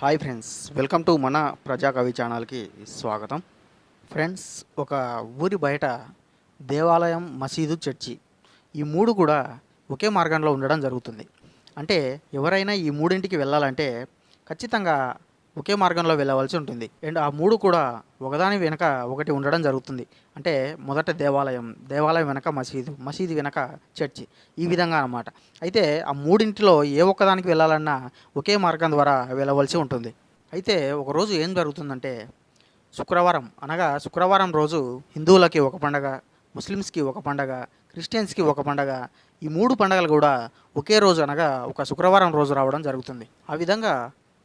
Hi friends welcome to మన ప్రజాకవి ఛానల్కి స్వాగతం. ఫ్రెండ్స్ ఒక ఊరి బయట దేవాలయం మసీదు చర్చి ఈ మూడు కూడా ఒకే మార్గంలో ఉండడం జరుగుతుంది. అంటే ఎవరైనా ఈ మూడింటికి వెళ్ళాలంటే ఖచ్చితంగా ఒకే మార్గంలో వెళ్ళవలసి ఉంటుంది. అండ్ ఆ మూడు కూడా ఒకదాని వెనక ఒకటి ఉండడం జరుగుతుంది. అంటే మొదట దేవాలయం దేవాలయం వెనక మసీదు మసీదు వెనక చర్చి ఈ విధంగా అన్నమాట. అయితే ఆ మూడింటిలో ఏ ఒక్కదానికి వెళ్ళాలన్నా ఒకే మార్గం ద్వారా వెళ్ళవలసి ఉంటుంది. అయితే ఒకరోజు ఏం జరుగుతుందంటే శుక్రవారం అనగా శుక్రవారం రోజు హిందువులకి ఒక పండగ ముస్లిమ్స్కి ఒక పండగ క్రిస్టియన్స్కి ఒక పండగ ఈ మూడు పండగలు కూడా ఒకే రోజు అనగా ఒక శుక్రవారం రోజు రావడం జరుగుతుంది. ఆ విధంగా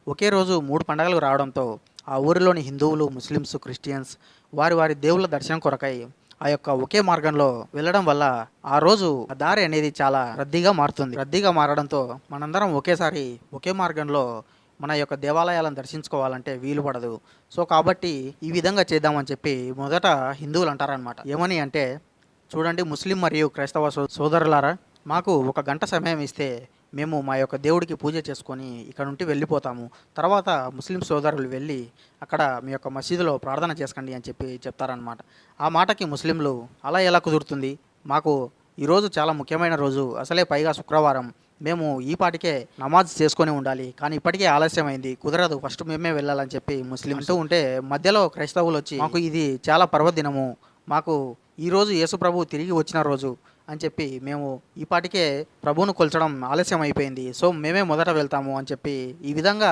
ఒకే రోజు మూడు పండగలు రావడంతో ఆ ఊరిలోని హిందువులు ముస్లిమ్స్ క్రిస్టియన్స్ వారి వారి దేవుళ్ళ దర్శనం కొరకై ఆ యొక్క ఒకే మార్గంలో వెళ్ళడం వల్ల ఆ రోజు ఆ దారి అనేది చాలా రద్దీగా మారుతుంది. రద్దీగా మారడంతో మనందరం ఒకేసారి ఒకే మార్గంలో మన యొక్క దేవాలయాలను దర్శించుకోవాలంటే వీలు పడదు. సో కాబట్టి ఈ విధంగా చేద్దామని చెప్పి మొదట హిందువులు అంటారనమాట ఏమని అంటే చూడండి ముస్లిం మరియు క్రైస్తవ సోదరులారా మాకు ఒక గంట సమయం ఇస్తే మేము మా యొక్క దేవుడికి పూజ చేసుకొని ఇక్కడ నుండి వెళ్ళిపోతాము. తర్వాత ముస్లిం సోదరులు వెళ్ళి అక్కడ మీ యొక్క మసీదులో ప్రార్థన చేసుకోండి అని చెప్పి చెప్తారనమాట ఆ మాటకి ముస్లింలు అలా ఎలా కుదురుతుంది? మాకు ఈరోజు చాలా ముఖ్యమైన రోజు. అసలే పైగా శుక్రవారం. మేము ఈ పాటికే నమాజ్ చేసుకొని ఉండాలి. కానీ ఇప్పటికే ఆలస్యమైంది. కుదరదు. ఫస్ట్ మేమే వెళ్ళాలని చెప్పి ముస్లిం అంటూ ఉంటే మధ్యలో క్రైస్తవులు వచ్చి మాకు ఇది చాలా పర్వదినము. మాకు ఈరోజు యేసు ప్రభు తిరిగి వచ్చిన రోజు. అని చెప్పి మేము ఈ పాటికే ప్రభువును కొల్చడం ఆలస్యం అయిపోయింది సో మేమే మొదట వెళ్తాము అని చెప్పి ఈ విధంగా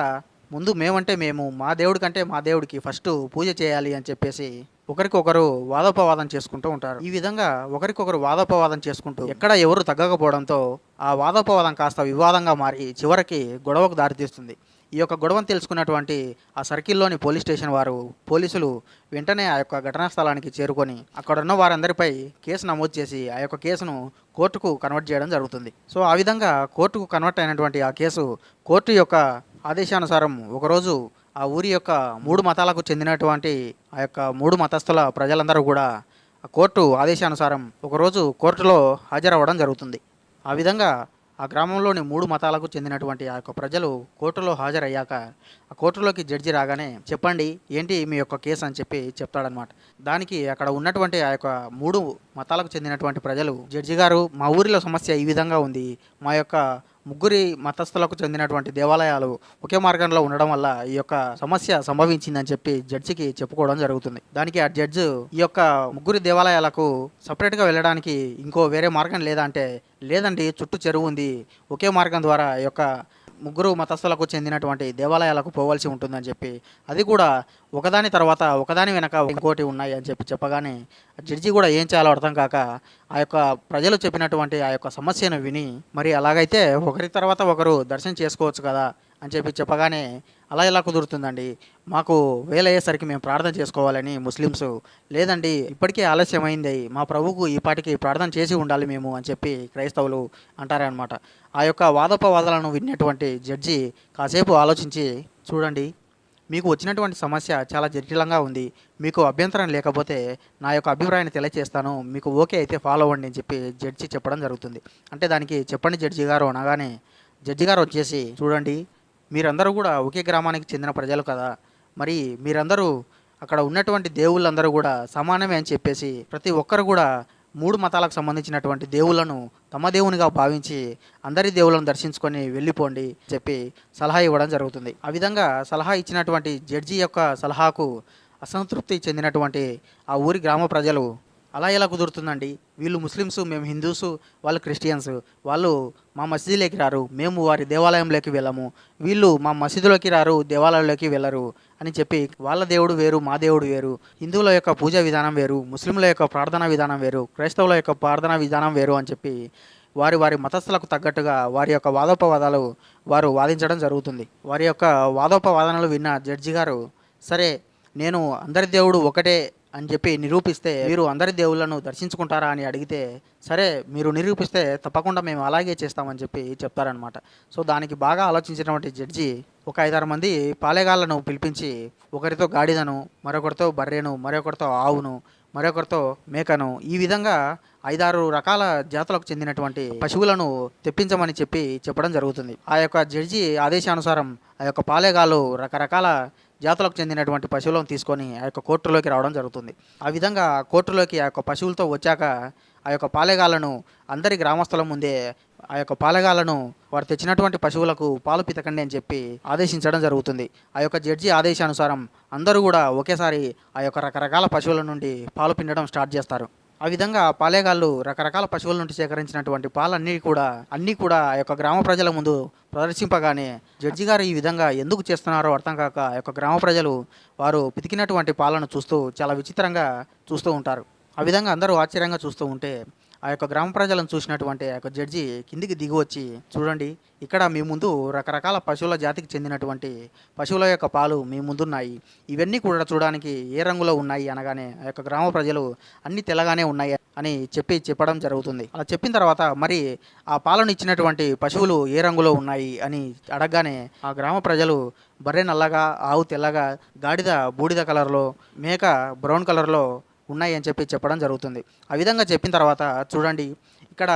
ముందు మేమంటే మేము మా దేవుడి కంటే మా దేవుడికి ఫస్ట్ పూజ చేయాలి అని చెప్పేసి ఒకరికొకరు వాదోపవాదం చేసుకుంటూ ఉంటారు. ఈ విధంగా ఒకరికొకరు వాదోపవాదం చేసుకుంటూ ఎక్కడ ఎవరు తగ్గకపోవడంతో ఆ వాదోపవాదం కాస్త వివాదంగా మారి చివరికి గొడవకు దారితీస్తుంది. ఈ యొక్క గొడవను తెలుసుకున్నటువంటి ఆ సర్కిల్లోని పోలీస్ స్టేషన్ వారు పోలీసులు వెంటనే ఆ యొక్క ఘటనా స్థలానికి చేరుకొని అక్కడున్న వారందరిపై కేసు నమోదు చేసి ఆ యొక్క కేసును కోర్టుకు కన్వర్ట్ చేయడం జరుగుతుంది. సో ఆ విధంగా కోర్టుకు కన్వర్ట్ అయినటువంటి ఆ కేసు కోర్టు యొక్క ఆదేశానుసారం ఒకరోజు ఆ ఊరి యొక్క మూడు మతాలకు చెందినటువంటి ఆ యొక్క మూడు మతస్థుల ప్రజలందరూ కూడా ఆ కోర్టు ఆదేశానుసారం ఒకరోజు కోర్టులో హాజరవ్వడం జరుగుతుంది. ఆ విధంగా ఆ గ్రామంలోని మూడు మతాలకు చెందినటువంటి ఆ యొక్క ప్రజలు కోర్టులో హాజరయ్యాక ఆ కోర్టులోకి జడ్జి రాగానే చెప్పండి ఏంటి మీ యొక్క కేసు? అని చెప్పి చెప్తాడనమాట దానికి అక్కడ ఉన్నటువంటి ఆ యొక్క మూడు మతాలకు చెందినటువంటి ప్రజలు జడ్జి గారు మా ఊరిలో సమస్య ఈ విధంగా ఉంది. మా యొక్క ముగ్గురి మతస్థులకు చెందినటువంటి దేవాలయాలు ఒకే మార్గంలో ఉండడం వల్ల ఈ యొక్క సమస్య సంభవించిందని చెప్పి జడ్జికి చెప్పుకోవడం జరుగుతుంది. దానికి ఆ జడ్జి ఈ యొక్క ముగ్గురి దేవాలయాలకు సపరేట్గా వెళ్ళడానికి ఇంకో వేరే మార్గం లేదా అంటే లేదండి చుట్టూ చెరువు ఉంది. ఒకే మార్గం ద్వారా ఈ యొక్క ముగ్గురు మతస్థులకు చెందినటువంటి దేవాలయాలకు పోవాల్సి ఉంటుందని చెప్పి అది కూడా ఒకదాని తర్వాత ఒకదాని వెనక ఇంకోటి ఉన్నాయి అని చెప్పి చెప్పగానే జడ్జి కూడా ఏం చేయాలో అర్థం కాక ఆ యొక్క ప్రజలు చెప్పినటువంటి ఆ యొక్క సమస్యను విని మరి అలాగైతే ఒకరి తర్వాత ఒకరు దర్శనం చేసుకోవచ్చు కదా అని చెప్పి చెప్పగానే అలా ఎలా కుదురుతుందండి? మాకు వేలయ్యేసరికి మేము ప్రార్థన చేసుకోవాలని ముస్లిమ్స్ లేదండి ఇప్పటికే ఆలస్యమైంది. మా ప్రభువుకు ఈ పాటికి ప్రార్థన చేసి ఉండాలి మేము అని చెప్పి క్రైస్తవులు అంటారనమాట ఆ యొక్క వాదోపవాదాలను విన్నటువంటి జడ్జి కాసేపు ఆలోచించి చూడండి మీకు వచ్చినటువంటి సమస్య చాలా జటిలంగా ఉంది. మీకు అభ్యంతరం లేకపోతే నా యొక్క అభిప్రాయాన్ని తెలియజేస్తాను మీకు ఓకే అయితే ఫాలో అవ్వండి అని చెప్పి జడ్జి చెప్పడం జరుగుతుంది. అంటే దానికి చెప్పండి జడ్జి గారు అనగానే జడ్జి గారు వచ్చేసి చూడండి మీరందరూ కూడా ఒకే గ్రామానికి చెందిన ప్రజలు కదా. మరి మీరందరూ అక్కడ ఉన్నటువంటి దేవుళ్ళందరూ కూడా సమానమే అని చెప్పేసి ప్రతి ఒక్కరు కూడా మూడు మతాలకు సంబంధించినటువంటి దేవుళ్ళను తమ దేవునిగా భావించి అందరి దేవుళ్ళను దర్శించుకొని వెళ్ళిపోండి చెప్పి సలహా ఇవ్వడం జరుగుతుంది. ఆ విధంగా సలహా ఇచ్చినటువంటి జడ్జి యొక్క సలహాకు అసంతృప్తి చెందినటువంటి ఆ ఊరి గ్రామ ప్రజలు అలా ఎలా కుదురుతుందండి? వీళ్ళు ముస్లిమ్స్ మేము హిందూస్ వాళ్ళు క్రిస్టియన్స్. వాళ్ళు మా మసీదులోకి రారు. మేము వారి దేవాలయంలోకి వెళ్ళము. వీళ్ళు మా మసీదులోకి రారు దేవాలయంలోకి వెళ్ళరు అని చెప్పి వాళ్ళ దేవుడు వేరు మా దేవుడు వేరు. హిందువుల యొక్క పూజా విధానం వేరు ముస్లింల యొక్క ప్రార్థనా విధానం వేరు క్రైస్తవుల యొక్క ప్రార్థనా విధానం వేరు అని చెప్పి వారి వారి మతస్థులకు తగ్గట్టుగా వారి యొక్క వాదోపవాదాలు వారు వాదించడం జరుగుతుంది. వారి యొక్క వాదోపవాదనలు విన్న జడ్జి గారు సరే నేను అందరి దేవుడు ఒకటే అని చెప్పి నిరూపిస్తే మీరు అందరి దేవుళ్ళను దర్శించుకుంటారా అని అడిగితే సరే మీరు నిరూపిస్తే తప్పకుండా మేము అలాగే చేస్తామని చెప్పి చెప్తారనమాట సో దానికి బాగా ఆలోచించినటువంటి జడ్జి ఒక ఐదారు మంది పాలేగాళ్ళను పిలిపించి ఒకరితో గాడిదను మరొకరితో బర్రెను మరొకరితో ఆవును మరొకరితో మేకను ఈ విధంగా ఐదారు రకాల జాతులకు చెందినటువంటి పశువులను తెప్పించమని చెప్పి చెప్పడం జరుగుతుంది. ఆ యొక్క జడ్జి ఆదేశానుసారం ఆ యొక్క పాలేగాళ్ళు రకరకాల జాతులకు చెందినటువంటి పశువులను తీసుకొని ఆ యొక్క కోర్టులోకి రావడం జరుగుతుంది. ఆ విధంగా కోర్టులోకి ఆ యొక్క పశువులతో వచ్చాక ఆ యొక్క పాలెగాలను అందరి గ్రామస్తుల ముందే ఆ యొక్క పాలెగాలను వారు తెచ్చినటువంటి పశువులకు పాలు పితకండి అని చెప్పి ఆదేశించడం జరుగుతుంది. ఆ యొక్క జడ్జి ఆదేశానుసారం అందరూ కూడా ఒకేసారి ఆ యొక్క రకరకాల పశువుల నుండి పాలు పిండడం స్టార్ట్ చేస్తారు. ఆ విధంగా పాలేగాళ్ళు రకరకాల పశువుల నుండి సేకరించినటువంటి పాలన్నీ కూడా అన్నీ కూడా ఆ యొక్క గ్రామ ప్రజల ముందు ప్రదర్శింపగానే జడ్జి గారు ఈ విధంగా ఎందుకు చేస్తున్నారో అర్థం కాక ఆ యొక్క గ్రామ ప్రజలు వారు పితికినటువంటి పాలను చూస్తూ చాలా విచిత్రంగా చూస్తూ ఉంటారు. ఆ విధంగా అందరూ ఆశ్చర్యంగా చూస్తూ ఉంటే ఆ యొక్క గ్రామ ప్రజలను చూసినటువంటి ఆ యొక్క జడ్జి కిందికి దిగి వచ్చి చూడండి ఇక్కడ మీ ముందు రకరకాల పశువుల జాతికి చెందినటువంటి పశువుల యొక్క పాలు మీ ముందున్నాయి. ఇవన్నీ కూడా చూడడానికి ఏ రంగులో ఉన్నాయి? అనగానే ఆ యొక్క గ్రామ ప్రజలు అన్ని తెల్లగానే ఉన్నాయి అని చెప్పి చెప్పడం జరుగుతుంది. అలా చెప్పిన తర్వాత మరి ఆ పాలను ఇచ్చినటువంటి పశువులు ఏ రంగులో ఉన్నాయి? అని అడగగానే ఆ గ్రామ ప్రజలు బర్రె నల్లగా ఆవు తెల్లగా గాడిద బూడిద కలర్లో మేక బ్రౌన్ కలర్లో ఉన్నాయి అని చెప్పి చెప్పడం జరుగుతుంది. ఆ విధంగా చెప్పిన తర్వాత చూడండి ఇక్కడ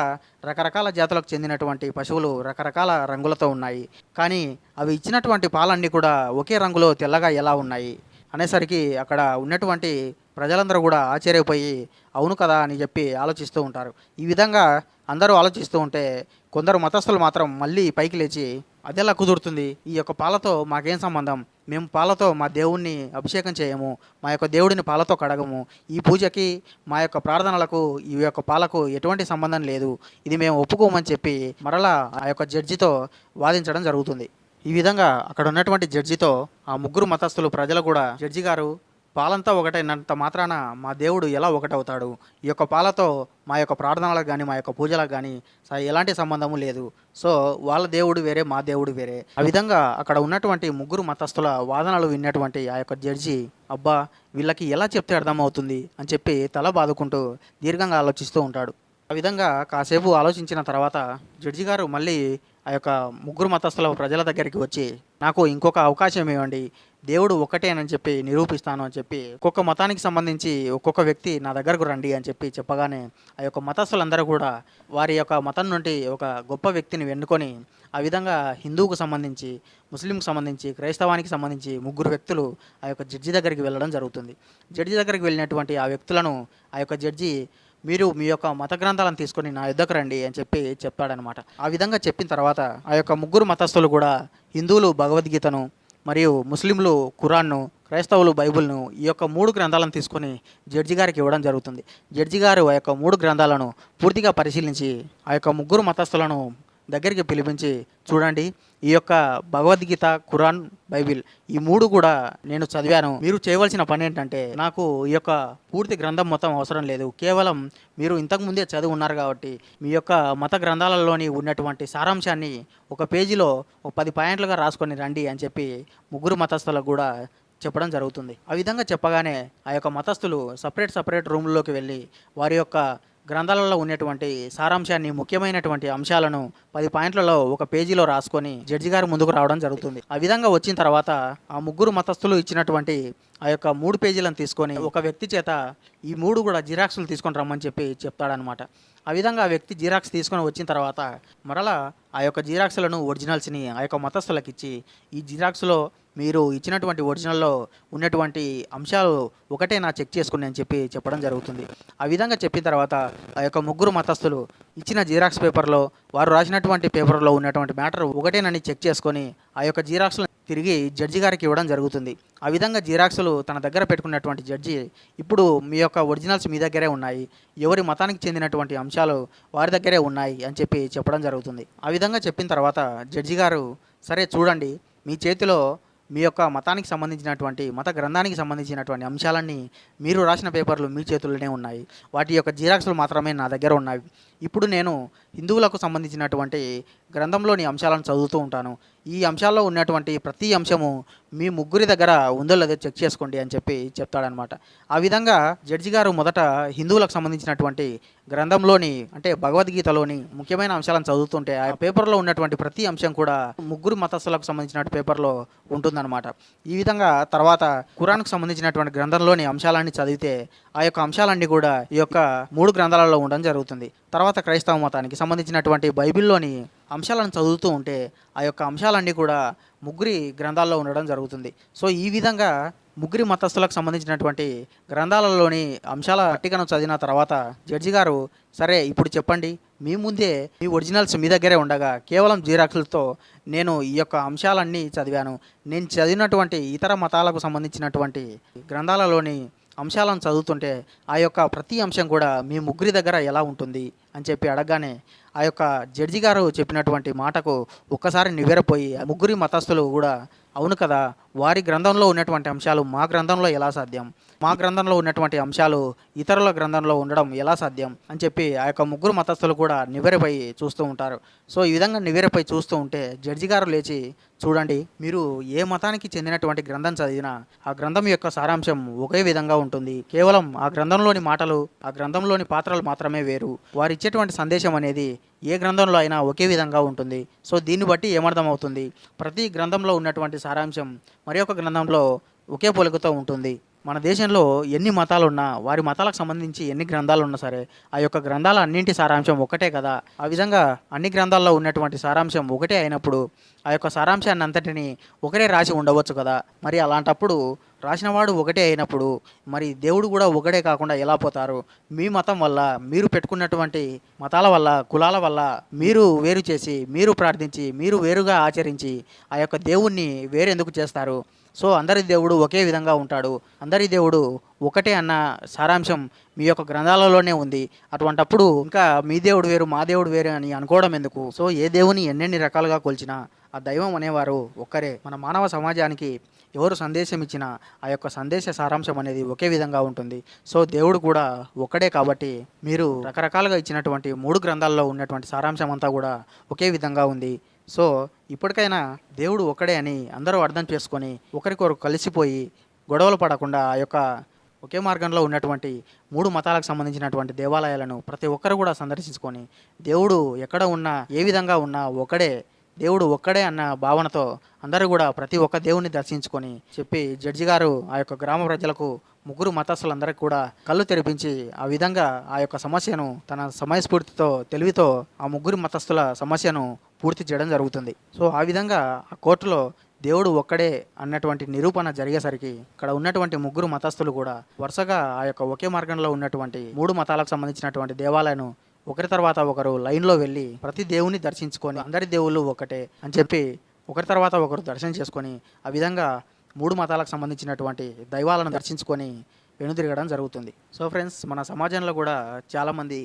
రకరకాల జాతులకు చెందినటువంటి పశువులు రకరకాల రంగులతో ఉన్నాయి. కానీ అవి ఇచ్చినటువంటి పాలన్నీ కూడా ఒకే రంగులో తెల్లగా ఎలా ఉన్నాయి? అనేసరికి అక్కడ ఉన్నటువంటి ప్రజలందరూ కూడా ఆశ్చర్యపోయి అవును కదా అని చెప్పి ఆలోచిస్తూ ఉంటారు. ఈ విధంగా అందరూ ఆలోచిస్తూ ఉంటే కొందరు మతస్థులు మాత్రం మళ్ళీ పైకి లేచి అదెలా కుదురుతుంది? ఈ యొక్క పాలతో మాకేం సంబంధం? మేము పాలతో మా దేవుణ్ణి అభిషేకం చేయము మా యొక్క దేవుడిని పాలతో కడగము. ఈ పూజకి మా యొక్క ప్రార్థనలకు ఈ యొక్క పాలకు ఎటువంటి సంబంధం లేదు. ఇది మేము ఒప్పుకోమని చెప్పి మరలా ఆ యొక్క జడ్జితో వాదించడం జరుగుతుంది. ఈ విధంగా అక్కడ ఉన్నటువంటి జడ్జితో ఆ ముగ్గురు మతస్థులు ప్రజలు కూడా జడ్జి గారు పాలంతా ఒకటైనంత మాత్రాన మా దేవుడు ఎలా ఒకటవుతాడు? ఈ యొక్క పాలతో మా యొక్క ప్రార్థనలకు కానీ మా యొక్క పూజలకు కానీ స- ఎలాంటి సంబంధము లేదు. సో వాళ్ళ దేవుడు వేరే మా దేవుడు వేరే. ఆ విధంగా అక్కడ ఉన్నటువంటి ముగ్గురు మతస్థుల వాదనలు విన్నటువంటి ఆ యొక్క జడ్జి అబ్బా వీళ్ళకి ఎలా చెప్తే అర్థమవుతుంది? అని చెప్పి తల బాదుకుంటూ దీర్ఘంగా ఆలోచిస్తూ ఉంటాడు. ఆ విధంగా కాసేపు ఆలోచించిన తర్వాత జడ్జి గారు మళ్ళీ ఆ యొక్క ముగ్గురు మతస్థుల ప్రజల దగ్గరికి వచ్చి నాకు ఇంకొక అవకాశం ఇవ్వండి దేవుడు ఒకటేనని చెప్పి నిరూపిస్తాను అని చెప్పి ఒక్కొక్క మతానికి సంబంధించి ఒక్కొక్క వ్యక్తి నా దగ్గరకు రండి అని చెప్పి చెప్పగానే ఆ యొక్క మతస్థులందరూ కూడా వారి యొక్క మతం నుండి ఒక గొప్ప వ్యక్తిని ఎన్నుకొని ఆ విధంగా హిందువుకు సంబంధించి ముస్లింకు సంబంధించి క్రైస్తవానికి సంబంధించి ముగ్గురు వ్యక్తులు ఆ యొక్క జడ్జి దగ్గరికి వెళ్ళడం జరుగుతుంది. జడ్జి దగ్గరికి వెళ్ళినటువంటి ఆ వ్యక్తులను ఆ యొక్క జడ్జి మీరు మీ యొక్క మత గ్రంథాలను తీసుకొని నా యుద్ధకు రండి అని చెప్పి చెప్పాడనమాట. ఆ విధంగా చెప్పిన తర్వాత ఆ యొక్క ముగ్గురు మతస్థులు కూడా హిందువులు భగవద్గీతను మరియు ముస్లింలు ఖురాన్ను క్రైస్తవులు బైబిల్ను ఈ యొక్క మూడు గ్రంథాలను తీసుకొని జడ్జి గారికి ఇవ్వడం జరుగుతుంది. జడ్జి గారు ఆ యొక్క మూడు గ్రంథాలను పూర్తిగా పరిశీలించి ఆ యొక్క ముగ్గురు మతస్థులను దగ్గరికి పిలిపించి చూడండి ఈ యొక్క భగవద్గీత ఖురాన్ బైబిల్ ఈ మూడు కూడా నేను చదివాను. మీరు చేయవలసిన పని ఏంటంటే నాకు ఈ యొక్క పూర్తి గ్రంథం మొత్తం అవసరం లేదు. కేవలం మీరు ఇంతకుముందే చదివి ఉన్నారు కాబట్టి మీ యొక్క మత గ్రంథాలలోని ఉన్నటువంటి సారాంశాన్ని ఒక పేజీలో ఒక పది పాయింట్లుగా రాసుకొని రండి అని చెప్పి ముగ్గురు మతస్థులకు కూడా చెప్పడం జరుగుతుంది. ఆ విధంగా చెప్పగానే ఆ యొక్క మతస్థులు సపరేట్ సపరేట్ రూమ్లోకి వెళ్ళి వారి యొక్క గ్రంథాలలో ఉన్నటువంటి సారాంశాన్ని ముఖ్యమైనటువంటి అంశాలను పది పాయింట్లలో ఒక పేజీలో రాసుకొని జడ్జి గారు ముందుకు రావడం జరుగుతుంది. ఆ విధంగా వచ్చిన తర్వాత ఆ ముగ్గురు మతస్థులు ఇచ్చినటువంటి ఆ యొక్క మూడు పేజీలను తీసుకొని ఒక వ్యక్తి చేత ఈ మూడు కూడా జిరాక్స్లు తీసుకొని రమ్మని చెప్పి చెప్తాడనమాట. ఆ విధంగా ఆ వ్యక్తి జిరాక్స్ తీసుకొని వచ్చిన తర్వాత మరలా ఆ యొక్క జిరాక్స్లను ఒరిజినల్స్ని ఆ యొక్క మతస్థులకు ఇచ్చి ఈ జిరాక్స్లో మీరు ఇచ్చినటువంటి ఒరిజినల్లో ఉన్నటువంటి అంశాలు ఒకటే నా చెక్ చేసుకుని అని చెప్పి చెప్పడం జరుగుతుంది. ఆ విధంగా చెప్పిన తర్వాత ఆ యొక్క ముగ్గురు మతస్థులు ఇచ్చిన జిరాక్స్ పేపర్లో వారు రాసినటువంటి పేపర్లో ఉన్నటువంటి మ్యాటర్ ఒకటేనని చెక్ చేసుకొని ఆ యొక్క జిరాక్స్లు తిరిగి జడ్జి గారికి ఇవ్వడం జరుగుతుంది. ఆ విధంగా జిరాక్స్లు తన దగ్గర పెట్టుకున్నటువంటి జడ్జి ఇప్పుడు మీ యొక్క ఒరిజినల్స్ మీ దగ్గరే ఉన్నాయి. ఎవరి మతానికి చెందినటువంటి అంశాలు వారి దగ్గరే ఉన్నాయి అని చెప్పి చెప్పడం జరుగుతుంది. ఆ విధంగా చెప్పిన తర్వాత జడ్జి గారు సరే చూడండి మీ చేతిలో మీ యొక్క మతానికి సంబంధించినటువంటి మత గ్రంథానికి సంబంధించినటువంటి అంశాలన్నీ మీరు రాసిన పేపర్లు మీ చేతుల్లోనే ఉన్నాయి. వాటి యొక్క జిరాక్స్లు మాత్రమే నా దగ్గర ఉన్నాయి. ఇప్పుడు నేను హిందువులకు సంబంధించినటువంటి గ్రంథంలోని అంశాలను చదువుతూ ఉంటాను. ఈ అంశాల్లో ఉన్నటువంటి ప్రతి అంశము మీ ముగ్గురి దగ్గర ఉందో లేదో చెక్ చేసుకోండి అని చెప్పి చెప్తాడనమాట ఆ విధంగా జడ్జి గారు మొదట హిందువులకు సంబంధించినటువంటి గ్రంథంలోని అంటే భగవద్గీతలోని ముఖ్యమైన అంశాలను చదువుతుంటే ఆ పేపర్లో ఉన్నటువంటి ప్రతి అంశం కూడా ముగ్గురు మతస్థులకు సంబంధించిన పేపర్లో ఉంటుందన్నమాట. ఈ విధంగా తర్వాత కురాన్కు సంబంధించినటువంటి గ్రంథంలోని అంశాలన్నీ చదివితే ఆ యొక్క అంశాలన్నీ కూడా ఈ యొక్క మూడు గ్రంథాలలో ఉండడం జరుగుతుంది. తర్వాత తర్వాత క్రైస్తవ మతానికి సంబంధించినటువంటి బైబిల్లోని అంశాలను చదువుతూ ఉంటే ఆ యొక్క అంశాలన్నీ కూడా ముగ్గురి గ్రంథాల్లో ఉండడం జరుగుతుంది. సో ఈ విధంగా ముగ్గురి మతస్థులకు సంబంధించినటువంటి గ్రంథాలలోని అంశాల పట్టికను చదివిన తర్వాత జడ్జి గారు సరే ఇప్పుడు చెప్పండి. మీ ముందే మీ ఒరిజినల్స్ మీ దగ్గరే ఉండగా కేవలం జీరాక్స్లతో నేను ఈ యొక్క అంశాలన్నీ చదివాను. నేను చదివినటువంటి ఇతర మతాలకు సంబంధించినటువంటి గ్రంథాలలోని అంశాలను చదువుతుంటే ఆ యొక్క ప్రతి అంశం కూడా మీ ముగ్గురి దగ్గర ఎలా ఉంటుంది అని చెప్పి అడగగానే ఆ యొక్క జడ్జి గారు చెప్పినటువంటి మాటకు ఒక్కసారి నివ్వెరపోయి ఆ ముగ్గురి మతస్థులు కూడా అవును కదా వారి గ్రంథంలో ఉన్నటువంటి అంశాలు మా గ్రంథంలో ఎలా సాధ్యం? మా గ్రంథంలో ఉన్నటువంటి అంశాలు ఇతరుల గ్రంథంలో ఉండడం ఎలా సాధ్యం అని చెప్పి ఆ యొక్క ముగ్గురు మతస్థులు కూడా నివేరపై చూస్తూ ఉంటారు. సో ఈ విధంగా నివేరపై చూస్తూ ఉంటే జడ్జి గారు లేచి చూడండి మీరు ఏ మతానికి చెందినటువంటి గ్రంథం చదివినా ఆ గ్రంథం యొక్క సారాంశం ఒకే విధంగా ఉంటుంది. కేవలం ఆ గ్రంథంలోని మాటలు ఆ గ్రంథంలోని పాత్రలు మాత్రమే వేరు. వారు ఇచ్చేటువంటి సందేశం అనేది ఏ గ్రంథంలో అయినా ఒకే విధంగా ఉంటుంది. సో దీన్ని బట్టి ఏమర్థమవుతుంది? ప్రతి గ్రంథంలో ఉన్నటువంటి సారాంశం మరి ఒక గ్రంథంలో ఒకే పొలుగుతో ఉంటుంది. మన దేశంలో ఎన్ని మతాలు ఉన్నా వారి మతాలకు సంబంధించి ఎన్ని గ్రంథాలు ఉన్నా సరే ఆ యొక్క గ్రంథాల అన్నింటి సారాంశం ఒకటే కదా. ఆ విధంగా అన్ని గ్రంథాల్లో ఉన్నటువంటి సారాంశం ఒకటే అయినప్పుడు ఆ యొక్క సారాంశాన్ని అంతటిని ఒకటే రాసి ఉండవచ్చు కదా. మరి అలాంటప్పుడు రాసినవాడు ఒకటే అయినప్పుడు మరి దేవుడు కూడా ఒకటే కాకుండా ఎలా పోతారు? మీ మతం వల్ల మీరు పెట్టుకున్నటువంటి మతాల వల్ల కులాల వల్ల మీరు వేరు చేసి మీరు ప్రార్థించి మీరు వేరుగా ఆచరించి ఆ యొక్క దేవుణ్ణి వేరెందుకు చేస్తారు? సో అందరి దేవుడు ఒకే విధంగా ఉంటాడు. అందరి దేవుడు ఒకటే అన్న సారాంశం మీ యొక్క గ్రంథాలలోనే ఉంది. అటువంటప్పుడు ఇంకా మీ దేవుడు వేరు మా దేవుడు వేరు అని అనుకోవడం ఎందుకు? సో ఏ దేవుని ఎన్నెన్ని రకాలుగా కొలిచినా ఆ దైవం అనేవారు ఒక్కరే. మన మానవ సమాజానికి ఎవరు సందేశం ఇచ్చినా ఆ యొక్క సందేశ సారాంశం అనేది ఒకే విధంగా ఉంటుంది. సో దేవుడు కూడా ఒక్కడే కాబట్టి మీరు రకరకాలుగా ఇచ్చినటువంటి మూడు గ్రంథాల్లో ఉన్నటువంటి సారాంశం అంతా కూడా ఒకే విధంగా ఉంది. సో ఇప్పటికైనా దేవుడు ఒక్కడే అని అందరూ అర్థం చేసుకొని ఒకరికొకరు కలిసిపోయి గొడవలు పడకుండా ఆ యొక్క ఒకే మార్గంలో ఉన్నటువంటి మూడు మతాలకు సంబంధించినటువంటి దేవాలయాలను ప్రతి ఒక్కరు కూడా సందర్శించుకొని దేవుడు ఎక్కడ ఉన్నా ఏ విధంగా ఉన్నా ఒకడే దేవుడు ఒక్కడే అన్న భావనతో అందరూ కూడా ప్రతి ఒక్క దేవుని దర్శించుకొని చెప్పి జడ్జి గారు ఆ యొక్క గ్రామ ప్రజలకు ముగ్గురు మతస్థులందరికీ కూడా కళ్ళు తెరిపించి ఆ విధంగా ఆ యొక్క సమస్యను తన సమయస్ఫూర్తితో తెలివితో ఆ ముగ్గురు మతస్థుల సమస్యను పూర్తి చేయడం జరుగుతుంది. సో ఆ విధంగా ఆ కోర్టులో దేవుడు ఒక్కడే అన్నటువంటి నిరూపణ జరిగేసరికి ఇక్కడ ఉన్నటువంటి ముగ్గురు మతస్థులు కూడా వరుసగా ఆ యొక్క ఒకే మార్గంలో ఉన్నటువంటి మూడు మతాలకు సంబంధించినటువంటి దేవాలయాన్ని ఒకరి తర్వాత ఒకరు లైన్లో వెళ్ళి ప్రతి దేవుని దర్శించుకొని అందరి దేవుళ్ళు ఒకటే అని చెప్పి ఒకరి తర్వాత ఒకరు దర్శనం చేసుకొని ఆ విధంగా మూడు మతాలకు సంబంధించినటువంటి దైవాలను దర్శించుకొని వెనుదిరగడం జరుగుతుంది. సో ఫ్రెండ్స్ మన సమాజంలో కూడా చాలామంది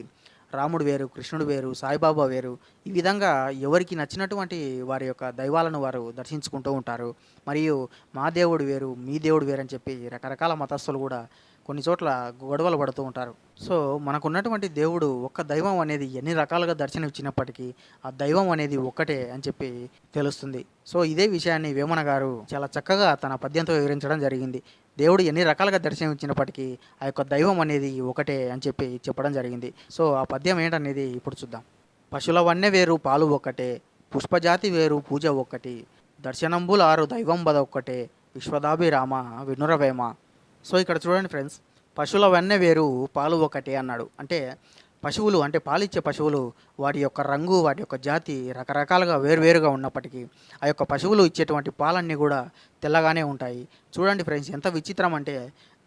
రాముడు వేరు కృష్ణుడు వేరు సాయిబాబా వేరు. ఈ విధంగా ఎవరికి నచ్చినటువంటి వారి యొక్క దైవాలను వారు దర్శించుకుంటూ ఉంటారు. మరియు మా దేవుడు వేరు మీ దేవుడు వేరు అని చెప్పి రకరకాల మతస్థులు కూడా కొన్ని చోట్ల గొడవలు పడుతూ ఉంటారు. సో మనకున్నటువంటి దేవుడు ఒక్క దైవం అనేది ఎన్ని రకాలుగా దర్శనం ఇచ్చినప్పటికీ ఆ దైవం అనేది ఒక్కటే అని చెప్పి తెలుస్తుంది. సో ఇదే విషయాన్ని వేమన గారు చాలా చక్కగా తన పద్యంతో వివరించడం జరిగింది. దేవుడు ఎన్ని రకాలుగా దర్శనం ఇచ్చినప్పటికీ ఆ యొక్క దైవం అనేది ఒకటే అని చెప్పి చెప్పడం జరిగింది. సో ఆ పద్యం ఏంటనేది ఇప్పుడు చూద్దాం. పశుల వన్నె వేరు పాలు ఒక్కటే పుష్పజాతి వేరు పూజ ఒక్కటి దర్శనంబులు ఆరు దైవం బద ఒక్కటే విశ్వదాభిరామ వినురవేమ. సో ఇక్కడ చూడండి ఫ్రెండ్స్ పశువుల వెన్నె వేరు పాలు ఒకటే అన్నాడు. అంటే పశువులు అంటే పాలిచ్చే పశువులు వాటి యొక్క రంగు వాటి యొక్క జాతి రకరకాలుగా వేరువేరుగా ఉన్నప్పటికీ ఆ యొక్క పశువులు ఇచ్చేటువంటి పాలన్నీ కూడా తెల్లగానే ఉంటాయి. చూడండి ఫ్రెండ్స్ ఎంత విచిత్రం అంటే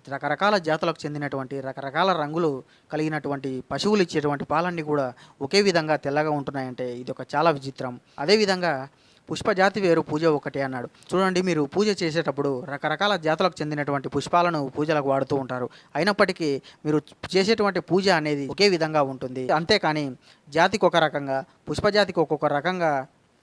రకరకాల జాతులకు చెందినటువంటి రకరకాల రంగులు కలిగినటువంటి పశువులు ఇచ్చేటువంటి పాలన్నీ కూడా ఒకే విధంగా తెల్లగా ఉంటున్నాయంటే ఇది ఒక చాలా విచిత్రం. అదేవిధంగా పుష్పజాతి వేరు పూజ ఒకటే అన్నాడు. చూడండి మీరు పూజ చేసేటప్పుడు రకరకాల జాతులకు చెందినటువంటి పుష్పాలను పూజలకు వాడుతూ ఉంటారు. అయినప్పటికీ మీరు చేసేటువంటి పూజ అనేది ఒకే విధంగా ఉంటుంది. అంతేకాని జాతికి ఒక రకంగా పుష్పజాతికి ఒక్కొక్క రకంగా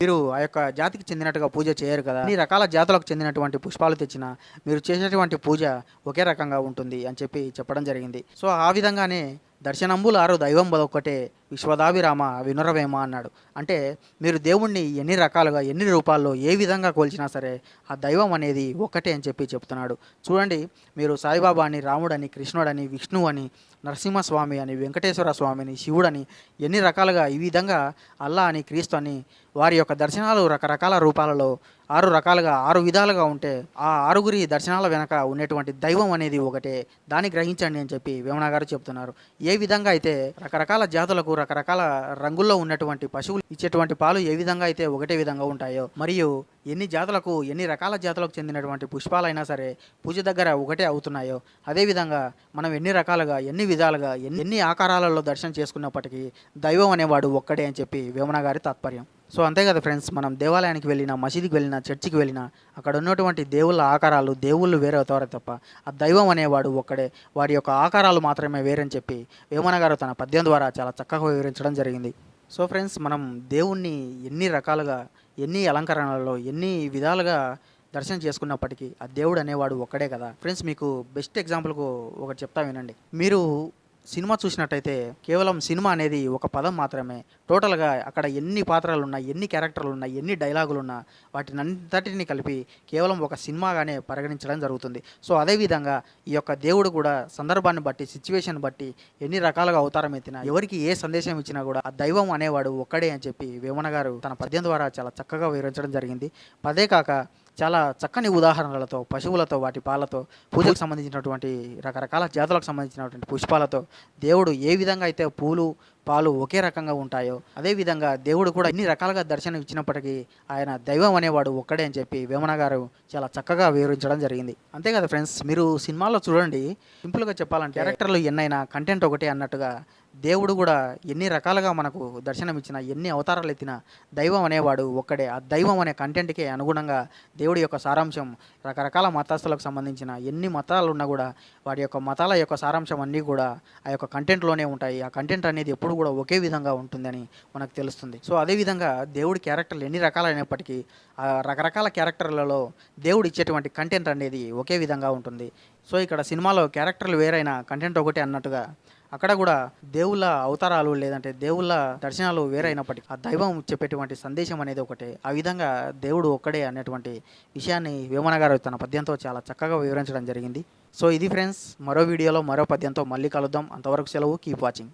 మీరు ఆ యొక్క జాతికి చెందినట్టుగా పూజ చేయరు కదా. అన్ని రకాల జాతులకు చెందినటువంటి పుష్పాలు తెచ్చిన మీరు చేసేటువంటి పూజ ఒకే రకంగా ఉంటుంది అని చెప్పి చెప్పడం జరిగింది. సో ఆ విధంగానే దర్శనంబులారు దైవం బదొక్కటే విశ్వదాభిరామ వినురవేమ అన్నాడు. అంటే మీరు దేవుణ్ణి ఎన్ని రకాలుగా ఎన్ని రూపాల్లో ఏ విధంగా కోల్చినా సరే ఆ దైవం అనేది ఒక్కటే అని చెప్పి చెప్తున్నాడు. చూడండి మీరు సాయిబాబా అని రాముడని కృష్ణుడని విష్ణువు అని నరసింహస్వామి అని వెంకటేశ్వర స్వామిని శివుడని ఎన్ని రకాలుగా ఈ విధంగా అల్లా అని క్రీస్తు అని వారి యొక్క దర్శనాలు రకరకాల రూపాలలో ఆరు రకాలుగా ఆరు విధాలుగా ఉంటే ఆ ఆరుగురి దర్శనాల వెనక ఉండేటువంటి దైవం అనేది ఒకటే. దాన్ని గ్రహించండి అని చెప్పి వేమన గారు చెప్తున్నారు. ఏ విధంగా అయితే రకరకాల జాతులకు రకరకాల రంగుల్లో ఉన్నటువంటి పశువులు ఇచ్చేటువంటి పాలు ఏ విధంగా అయితే ఒకటే విధంగా ఉంటాయో మరియు ఎన్ని జాతులకు ఎన్ని రకాల జాతులకు చెందినటువంటి పుష్పాలైనా సరే పూజ దగ్గర ఒకటే అవుతున్నాయో అదేవిధంగా మనం ఎన్ని రకాలుగా ఎన్ని విధాలుగా ఎన్ని ఆకారాలలో దర్శనం చేసుకున్నప్పటికీ దైవం అనేవాడు ఒక్కడే అని చెప్పి వేమన గారి తాత్పర్యం. సో అంతే కదా ఫ్రెండ్స్ మనం దేవాలయానికి వెళ్ళినా మసీదుకి వెళ్ళినా చర్చికి వెళ్ళినా అక్కడ ఉన్నటువంటి దేవుళ్ళ ఆకారాలు దేవుళ్ళు వేరే అవుతారే తప్ప ఆ దైవం అనేవాడు ఒక్కడే. వారి యొక్క ఆకారాలు మాత్రమే వేరని చెప్పి వేమన గారు తన పద్యం ద్వారా చాలా చక్కగా వివరించడం జరిగింది. సో ఫ్రెండ్స్ మనం దేవుణ్ణి ఎన్ని రకాలుగా ఎన్ని అలంకరణలలో ఎన్ని విధాలుగా దర్శనం చేసుకున్నప్పటికీ ఆ దేవుడు అనేవాడు ఒక్కడే కదా. ఫ్రెండ్స్ మీకు బెస్ట్ ఎగ్జాంపుల్కు ఒకటి చెప్తా వినండి. మీరు సినిమా చూసినట్టయితే కేవలం సినిమా అనేది ఒక పదం మాత్రమే. టోటల్గా అక్కడ ఎన్ని పాత్రలు ఉన్నాయి ఎన్ని క్యారెక్టర్లు ఉన్నాయి ఎన్ని డైలాగులు ఉన్నా వాటిని అంతటిని కలిపి కేవలం ఒక సినిమాగానే పరిగణించడం జరుగుతుంది. సో అదేవిధంగా ఈ యొక్క దేవుడు కూడా సందర్భాన్ని బట్టి సిచ్యువేషన్ బట్టి ఎన్ని రకాలుగా అవతారం ఎత్తినా ఎవరికి ఏ సందేశం ఇచ్చినా కూడా ఆ దైవం అనేవాడు ఒక్కడే అని చెప్పి వేమన గారు తన పద్యం ద్వారా చాలా చక్కగా వివరించడం జరిగింది. పదే కాక చాలా చక్కని ఉదాహరణలతో పశువులతో వాటి పాలతో పూజకు సంబంధించినటువంటి రకరకాల జాతులకు సంబంధించినటువంటి పుష్పాలతో దేవుడు ఏ విధంగా అయితే పూలు పాలు ఒకే రకంగా ఉంటాయో అదేవిధంగా దేవుడు కూడా ఇన్ని రకాలుగా దర్శనం ఇచ్చినప్పటికీ ఆయన దైవం అనేవాడు ఒక్కడే అని చెప్పి వేమన గారు చాలా చక్కగా వివరించడం జరిగింది. అంతే కదా ఫ్రెండ్స్ మీరు సినిమాలో చూడండి సింపుల్గా చెప్పాలంటే క్యారెక్టర్లు ఎన్నైనా కంటెంట్ ఒకటే అన్నట్టుగా దేవుడు కూడా ఎన్ని రకాలుగా మనకు దర్శనం ఇచ్చినా ఎన్ని అవతారాలు ఎత్తినా దైవం అనేవాడు ఒక్కడే. ఆ దైవం అనే కంటెంట్కి అనుగుణంగా దేవుడి యొక్క సారాంశం రకరకాల మతస్థులకు సంబంధించిన ఎన్ని మతాలు ఉన్నా కూడా వాటి యొక్క మతాల యొక్క సారాంశం అన్నీ కూడా ఆ యొక్క కంటెంట్లోనే ఉంటాయి. ఆ కంటెంట్ అనేది ఎప్పుడు కూడా ఒకే విధంగా ఉంటుందని మనకు తెలుస్తుంది. సో అదేవిధంగా దేవుడి క్యారెక్టర్లు ఎన్ని రకాలైనప్పటికీ ఆ రకరకాల క్యారెక్టర్లలో దేవుడు ఇచ్చేటువంటి కంటెంట్ అనేది ఒకే విధంగా ఉంటుంది. సో ఇక్కడ సినిమాలో క్యారెక్టర్లు వేరైనా కంటెంట్ ఒకటే అన్నట్టుగా అక్కడ కూడా దేవుళ్ళ అవతారాలు లేదంటే దేవుళ్ళ దర్శనాలు వేరైనప్పటికీ ఆ దైవం చెప్పేటువంటి సందేశం అనేది ఒకటే. ఆ విధంగా దేవుడు ఒక్కడే అనేటువంటి విషయాన్ని వేమన గారు తన పద్యంతో చాలా చక్కగా వివరించడం జరిగింది. సో ఇది ఫ్రెండ్స్ మరో వీడియోలో మరో పద్యంతో మళ్ళీ కలుద్దాం. అంతవరకు సెలవు కీప్ వాచింగ్